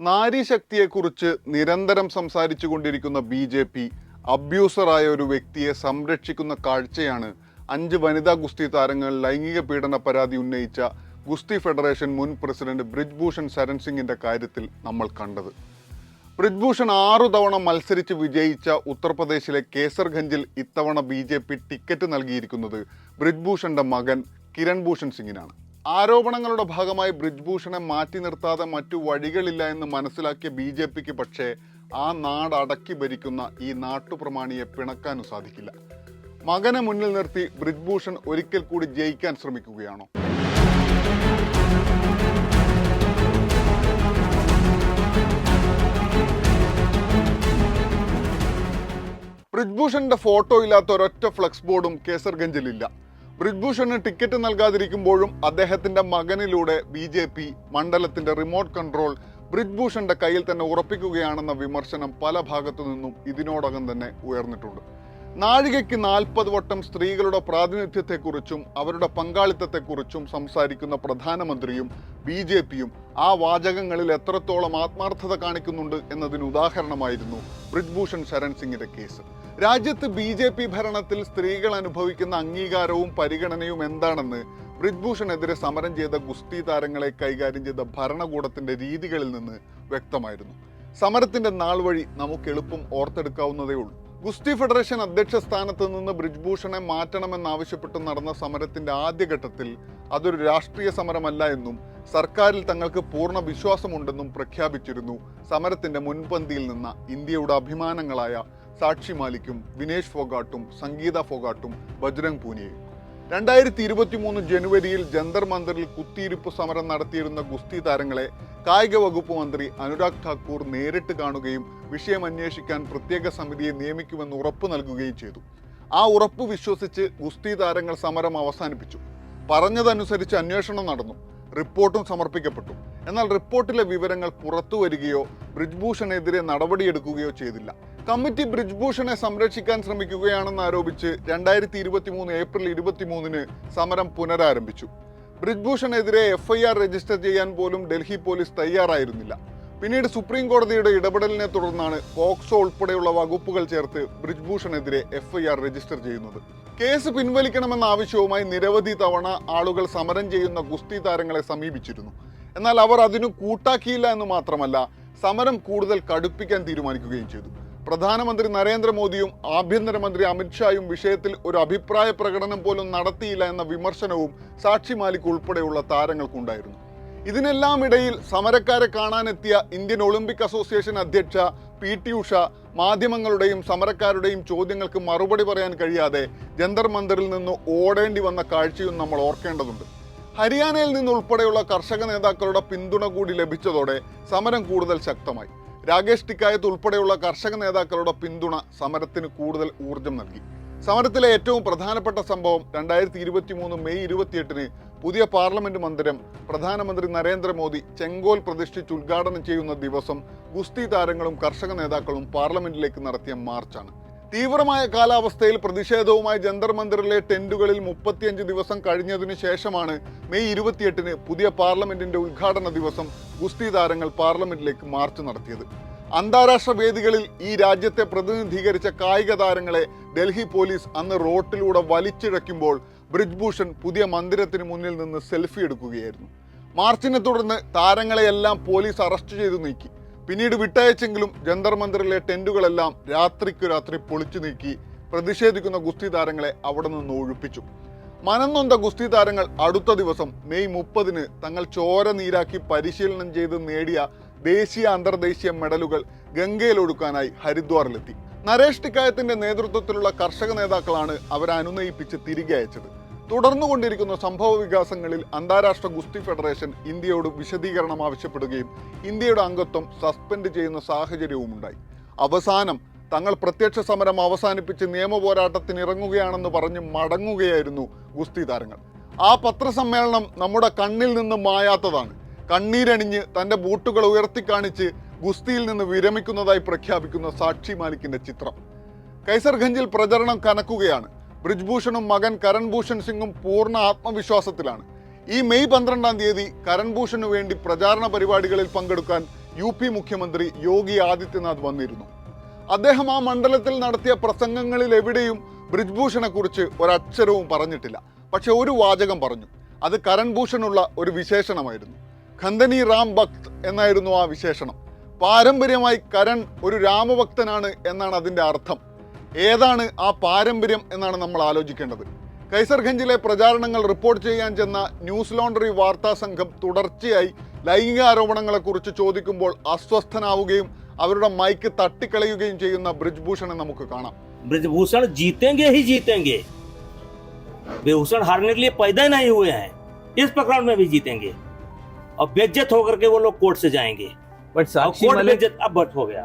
നാരീശക്തിയെക്കുറിച്ച് നിരന്തരം സംസാരിച്ചു കൊണ്ടിരിക്കുന്ന ബി ജെ പി അബ്യൂസറായ ഒരു വ്യക്തിയെ സംരക്ഷിക്കുന്ന കാഴ്ചയാണ് അഞ്ച് വനിതാ ഗുസ്തി താരങ്ങൾ ലൈംഗിക പീഡന പരാതി ഉന്നയിച്ച ഗുസ്തി ഫെഡറേഷൻ മുൻ പ്രസിഡന്റ് ബ്രിജ്ഭൂഷൺ ശരൺ സിംഗിന്റെ കാര്യത്തിൽ നമ്മൾ കണ്ടത്. ബ്രിജ്ഭൂഷൺ ആറു തവണ മത്സരിച്ച് വിജയിച്ച ഉത്തർപ്രദേശിലെ കേസർഗഞ്ചിൽ ഇത്തവണ ബി ടിക്കറ്റ് നൽകിയിരിക്കുന്നത് ബ്രിജ്ഭൂഷന്റെ മകൻ കിരൺ ഭൂഷൺ സിംഗിനാണ്. ആരോപണങ്ങളുടെ ഭാഗമായി ബ്രിജ്ഭൂഷണെ മാറ്റി നിർത്താതെ മറ്റു വഴികളില്ല എന്ന് മനസ്സിലാക്കിയ ബി ജെ പിക്ക് പക്ഷേ ആ നാട് അടക്കി ഭരിക്കുന്ന ഈ നാട്ടുപ്രമാണിയെ പിണക്കാനും സാധിക്കില്ല. മകനെ മുന്നിൽ നിർത്തി ബ്രിജ്ഭൂഷൺ ഒരിക്കൽ കൂടി ജയിക്കാൻ ശ്രമിക്കുകയാണോ? ബ്രിജ്ഭൂഷന്റെ ഫോട്ടോ ഇല്ലാത്ത ഒരൊറ്റ ഫ്ലെക്സ് ബോർഡും കേസർഗഞ്ചിലില്ല. ബ്രിജ്ഭൂഷണ് ടിക്കറ്റ് നൽകാതിരിക്കുമ്പോഴും അദ്ദേഹത്തിന്റെ മകനിലൂടെ ബി ജെ പി മണ്ഡലത്തിന്റെ റിമോട്ട് കൺട്രോൾ ബ്രിജ്ഭൂഷന്റെ കയ്യിൽ തന്നെ ഉറപ്പിക്കുകയാണെന്ന വിമർശനം പല ഭാഗത്തു നിന്നും ഇതിനോടകം തന്നെ ഉയർന്നിട്ടുണ്ട്. നാഴികയ്ക്ക് നാൽപ്പത് വട്ടം സ്ത്രീകളുടെ പ്രാതിനിധ്യത്തെക്കുറിച്ചും അവരുടെ പങ്കാളിത്തത്തെക്കുറിച്ചും സംസാരിക്കുന്ന പ്രധാനമന്ത്രിയും ബി ജെ പിയും ആ വാചകങ്ങളിൽ എത്രത്തോളം ആത്മാർത്ഥത കാണിക്കുന്നുണ്ട് എന്നതിന് ഉദാഹരണമായിരുന്നു ബ്രിജ്ഭൂഷൺ ശരൺ സിംഗിന്റെ കേസ്. രാജ്യത്ത് ബി ജെ പി ഭരണത്തിൽ സ്ത്രീകൾ അനുഭവിക്കുന്ന അംഗീകാരവും പരിഗണനയും എന്താണെന്ന് ബ്രിജ്ഭൂഷണെതിരെ സമരം ചെയ്ത ഗുസ്തി താരങ്ങളെ കൈകാര്യം ചെയ്ത ഭരണകൂടത്തിന്റെ രീതികളിൽ നിന്ന് വ്യക്തമായിരുന്നു. സമരത്തിന്റെ നാൾ വഴി നമുക്ക് എളുപ്പം ഓർത്തെടുക്കാവുന്നതേ ഉള്ളൂ. ഗുസ്തി ഫെഡറേഷൻ അധ്യക്ഷ സ്ഥാനത്ത് നിന്ന് ബ്രിജ്ഭൂഷണെ മാറ്റണമെന്നാവശ്യപ്പെട്ട് നടന്ന സമരത്തിന്റെ ആദ്യഘട്ടത്തിൽ അതൊരു രാഷ്ട്രീയ സമരമല്ല എന്നും സർക്കാരിൽ തങ്ങൾക്ക് പൂർണ വിശ്വാസമുണ്ടെന്നും പ്രഖ്യാപിച്ചിരുന്നു സമരത്തിന്റെ മുൻപന്തിയിൽ നിന്ന ഇന്ത്യയുടെ അഭിമാനങ്ങളായ സാക്ഷി മാലിക്കും വിനേഷ് ഫോഗാട്ടും സംഗീത ഫോഗാട്ടും ബജ്രംഗ് പൂനിയയും. രണ്ടായിരത്തി ഇരുപത്തി മൂന്ന് ജനുവരിയിൽ ജന്തർ മന്ദറിൽ കുത്തിയിരിപ്പ് സമരം നടത്തിയിരുന്ന ഗുസ്തി താരങ്ങളെ കായിക വകുപ്പ് മന്ത്രി അനുരാഗ് ഠാക്കൂർ നേരിട്ട് കാണുകയും വിഷയം അന്വേഷിക്കാൻ പ്രത്യേക സമിതിയെ നിയമിക്കുമെന്ന് ഉറപ്പ് നൽകുകയും ചെയ്തു. ആ ഉറപ്പ് വിശ്വസിച്ച് ഗുസ്തി താരങ്ങൾ സമരം അവസാനിപ്പിച്ചു. പറഞ്ഞതനുസരിച്ച് അന്വേഷണം നടന്നു. റിപ്പോർട്ടും സമർപ്പിക്കപ്പെട്ടു. എന്നാൽ റിപ്പോർട്ടിലെ വിവരങ്ങൾ പുറത്തു വരികയോ ബ്രിജ്ഭൂഷണെതിരെ നടപടിയെടുക്കുകയോ ചെയ്തില്ല. കമ്മിറ്റി ബ്രിജ്ഭൂഷണെ സംരക്ഷിക്കാൻ ശ്രമിക്കുകയാണെന്ന് ആരോപിച്ച് രണ്ടായിരത്തി ഇരുപത്തി മൂന്ന് ഏപ്രിൽ ഇരുപത്തിമൂന്നിന് സമരം പുനരാരംഭിച്ചു. ബ്രിജ്ഭൂഷണെതിരെ എഫ്ഐആർ രജിസ്റ്റർ ചെയ്യാൻ പോലും ഡൽഹി പോലീസ് തയ്യാറായിരുന്നില്ല. പിന്നീട് സുപ്രീം കോടതിയുടെ ഇടപെടലിനെ തുടർന്നാണ് പോക്സോ ഉൾപ്പെടെയുള്ള വകുപ്പുകൾ ചേർത്ത് ബ്രിജ്ഭൂഷണെതിരെ എഫ്ഐആർ രജിസ്റ്റർ ചെയ്യുന്നത്. കേസ് പിൻവലിക്കണമെന്ന ആവശ്യവുമായി നിരവധി തവണ ആളുകൾ സമരം ചെയ്യുന്ന ഗുസ്തി താരങ്ങളെ സമീപിച്ചിരുന്നു. എന്നാൽ അവർ അതിനു കൂട്ടാക്കിയില്ല എന്ന് മാത്രമല്ല സമരം കൂടുതൽ കടുപ്പിക്കാൻ തീരുമാനിക്കുകയും ചെയ്തു. പ്രധാനമന്ത്രി നരേന്ദ്രമോദിയും ആഭ്യന്തരമന്ത്രി അമിത്ഷായും വിഷയത്തിൽ ഒരു അഭിപ്രായ പ്രകടനം പോലും നടത്തിയില്ല എന്ന വിമർശനവും സാക്ഷി മാലിക് ഉൾപ്പെടെയുള്ള താരങ്ങൾക്കുണ്ടായിരുന്നു. ഇതിനെല്ലാം ഇടയിൽ സമരക്കാരെ കാണാനെത്തിയ ഇന്ത്യൻ ഒളിമ്പിക് അസോസിയേഷൻ അധ്യക്ഷ പി ടി ഉഷ മാധ്യമങ്ങളുടെയും സമരക്കാരുടെയും ചോദ്യങ്ങൾക്ക് മറുപടി പറയാൻ കഴിയാതെ ജന്തർ മന്ദറിൽ നിന്ന് ഓടേണ്ടി വന്ന കാഴ്ചയും നമ്മൾ ഓർക്കേണ്ടതുണ്ട്. ഹരിയാനയിൽ നിന്നുൾപ്പെടെയുള്ള കർഷക നേതാക്കളുടെ പിന്തുണ കൂടി ലഭിച്ചതോടെ സമരം കൂടുതൽ ശക്തമായി. രാകേഷ് ടിക്കായത്ത് ഉൾപ്പെടെയുള്ള കർഷക നേതാക്കളുടെ പിന്തുണ സമരത്തിന് കൂടുതൽ ഊർജം നൽകി. സമരത്തിലെ ഏറ്റവും പ്രധാനപ്പെട്ട സംഭവം രണ്ടായിരത്തി ഇരുപത്തി മൂന്ന് മെയ് ഇരുപത്തിയെട്ടിന് പുതിയ പാർലമെന്റ് മന്ദിരം പ്രധാനമന്ത്രി നരേന്ദ്രമോദി ചെങ്കോൽ പ്രതിഷ്ഠിച്ച് ഉദ്ഘാടനം ചെയ്യുന്ന ദിവസം ഗുസ്തി താരങ്ങളും കർഷക നേതാക്കളും പാർലമെന്റിലേക്ക് നടത്തിയ മാർച്ചാണ്. തീവ്രമായ കാലാവസ്ഥയിൽ പ്രതിഷേധവുമായി ജന്തർ മന്ദിറിലെ ടെന്റുകളിൽ മുപ്പത്തിയഞ്ച് ദിവസം കഴിഞ്ഞതിനു ശേഷമാണ് മെയ് ഇരുപത്തിയെട്ടിന് പുതിയ പാർലമെന്റിന്റെ ഉദ്ഘാടന ദിവസം ഗുസ്തി താരങ്ങൾ പാർലമെന്റിലേക്ക് മാർച്ച് നടത്തിയത്. അന്താരാഷ്ട്ര വേദികളിൽ ഈ രാജ്യത്തെ പ്രതിനിധീകരിച്ച കായിക താരങ്ങളെ ഡൽഹി പോലീസ് അന്ന് റോട്ടിലൂടെ വലിച്ചിഴയ്ക്കുമ്പോൾ ബ്രിജ്ഭൂഷൺ പുതിയ മന്ദിരത്തിന് മുന്നിൽ നിന്ന് സെൽഫി എടുക്കുകയായിരുന്നു. മാർച്ചിനെ തുടർന്ന് താരങ്ങളെയെല്ലാം പോലീസ് അറസ്റ്റ് ചെയ്തു നീക്കി. പിന്നീട് വിട്ടയച്ചെങ്കിലും ജന്തർ മന്ദിറിലെ ടെന്റുകളെല്ലാം രാത്രിക്കു രാത്രി പൊളിച്ചു നീക്കി പ്രതിഷേധിക്കുന്ന ഗുസ്തി താരങ്ങളെ അവിടെ നിന്ന് ഒഴിപ്പിച്ചു. മനംനൊന്ത ഗുസ്തി താരങ്ങൾ അടുത്ത ദിവസം മെയ് മുപ്പതിന് തങ്ങൾ ചോര നീരാക്കി പരിശീലനം ചെയ്ത് നേടിയ ദേശീയ അന്തർദേശീയ മെഡലുകൾ ഗംഗയിൽ ഒടുക്കാനായി ഹരിദ്വാറിലെത്തി. നരേഷ് ടിക്കായത്തിന്റെ നേതൃത്വത്തിലുള്ള കർഷക നേതാക്കളാണ് അവരെ അനുനയിപ്പിച്ച് തിരികെ അയച്ചത്. തുടർന്നുകൊണ്ടിരിക്കുന്ന സംഭവ വികാസങ്ങളിൽ അന്താരാഷ്ട്ര ഗുസ്തി ഫെഡറേഷൻ ഇന്ത്യയോട് വിശദീകരണം ആവശ്യപ്പെടുകയും ഇന്ത്യയുടെ അംഗത്വം സസ്പെൻഡ് ചെയ്യുന്ന സാഹചര്യവും ഉണ്ടായി അവസാനം തങ്ങൾ പ്രത്യക്ഷ സമരം അവസാനിപ്പിച്ച് നിയമ പോരാട്ടത്തിന് ഇറങ്ങുകയാണെന്ന് പറഞ്ഞ് മടങ്ങുകയായിരുന്നു ഗുസ്തി താരങ്ങൾ. ആ പത്രസമ്മേളനം നമ്മുടെ കണ്ണിൽ നിന്ന് മായാത്തതാണ്. കണ്ണീരണിഞ്ഞ് തന്റെ ബൂട്ടുകൾ ഉയർത്തിക്കാണിച്ച് ഗുസ്തിയിൽ നിന്ന് വിരമിക്കുന്നതായി പ്രഖ്യാപിക്കുന്ന സാക്ഷി മാലിക്കിന്റെ ചിത്രം. കൈസർഗഞ്ചിൽ പ്രചരണം കനക്കുകയാണ്. ബ്രിജ്ഭൂഷണും മകൻ കരൺഭൂഷൺ സിംഗും പൂർണ ആത്മവിശ്വാസത്തിലാണ്. ഈ മെയ് പന്ത്രണ്ടാം തീയതി കരൺഭൂഷണു വേണ്ടി പ്രചാരണ പരിപാടികളിൽ പങ്കെടുക്കാൻ യു പി മുഖ്യമന്ത്രി യോഗി ആദിത്യനാഥ് വന്നിരുന്നു. അദ്ദേഹം ആ മണ്ഡലത്തിൽ നടത്തിയ പ്രസംഗങ്ങളിൽ എവിടെയും ബ്രിജ്ഭൂഷണെ കുറിച്ച് ഒരക്ഷരവും പറഞ്ഞിട്ടില്ല. പക്ഷെ ഒരു വാചകം പറഞ്ഞു. അത് കരൺ ഭൂഷണുള്ള ഒരു വിശേഷണമായിരുന്നു. ഖന്ദനി റാം ഭക്ത് എന്നായിരുന്നു ആ വിശേഷണം. പാരമ്പര്യമായി കരൺ ഒരു രാമഭക്തനാണ് എന്നാണ് അതിന്റെ അർത്ഥം. ഏതാണ് ആ പാരമ്പര്യം എന്നാണ് നമ്മൾ ആലോചിക്കേണ്ടത് കൈസർഗഞ്ചിലെ പ്രചാരണങ്ങൾ റിപ്പോർട്ട് ചെയ്യാൻ ചെന്ന ന്യൂസ് ലോണ്ടറി വാർത്താ സംഘം തുടർച്ചയായി ലൈംഗിക ആരോപണങ്ങളെക്കുറിച്ച് ചോദിക്കുമ്പോൾ അസ്വസ്ഥനാവുകയും അവരുടെ മൈക്ക് തട്ടിക്കളയുകയും ചെയ്യുന്ന ബ്രിജ്ഭൂഷണെ നമുക്ക് കാണാം ब्रजभूषण जीतेंगे ही जीतेंगे विभूषण हारने के लिए पैदा ही नहीं हुए हैं इस प्रकरण में भी जीतेंगे और बेज्जत होकर के वो लोग कोर्ट से जाएंगे बट और साक्षी कोर्ट मलिक बेज्जत अब बट हो गया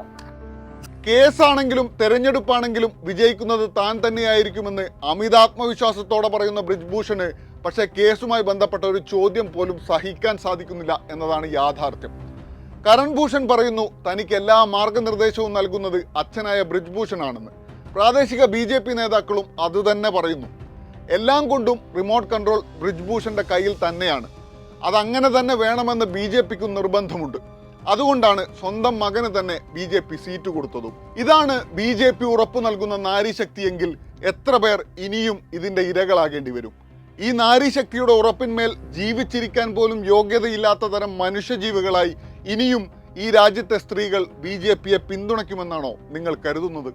കേസാണെങ്കിലും തെരഞ്ഞെടുപ്പാണെങ്കിലും വിജയിക്കുന്നത് താൻ തന്നെയായിരിക്കുമെന്ന് അമിതാത്മവിശ്വാസത്തോടെ പറയുന്ന ബ്രിജ്ഭൂഷണ് പക്ഷേ കേസുമായി ബന്ധപ്പെട്ട ഒരു ചോദ്യം പോലും സഹിക്കാൻ സാധിക്കുന്നില്ല എന്നതാണ് യാഥാർത്ഥ്യം. കരൺ ഭൂഷൺ പറയുന്നു തനിക്ക് എല്ലാ മാർഗനിർദ്ദേശവും നൽകുന്നത് അച്ഛനായ ബ്രിജ്ഭൂഷൺ ആണെന്ന് പ്രാദേശിക ബി ജെ പി നേതാക്കളും അതുതന്നെ പറയുന്നു. എല്ലാം കൊണ്ടും റിമോട്ട് കൺട്രോൾ ബ്രിജ്ഭൂഷന്റെ കയ്യിൽ തന്നെയാണ്. അതങ്ങനെ തന്നെ വേണമെന്ന് ബി ജെ പിക്കും നിർബന്ധമുണ്ട്. അതുകൊണ്ടാണ് സ്വന്തം മകന് തന്നെ ബി ജെ പി സീറ്റ് കൊടുത്തതും. ഇതാണ് ബി ജെ പി ഉറപ്പു നൽകുന്ന നാരീശക്തിയെങ്കിൽ എത്ര പേർ ഇനിയും ഇതിന്റെ ഇരകളാകേണ്ടി വരും. ഈ നാരീശക്തിയുടെ ഉറപ്പിന്മേൽ ജീവിച്ചിരിക്കാൻ പോലും യോഗ്യതയില്ലാത്ത തരം മനുഷ്യജീവികളായി ഇനിയും ഈ രാജ്യത്തെ സ്ത്രീകൾ ബി ജെ പിയെ പിന്തുണയ്ക്കുമെന്നാണോ നിങ്ങൾ കരുതുന്നത്?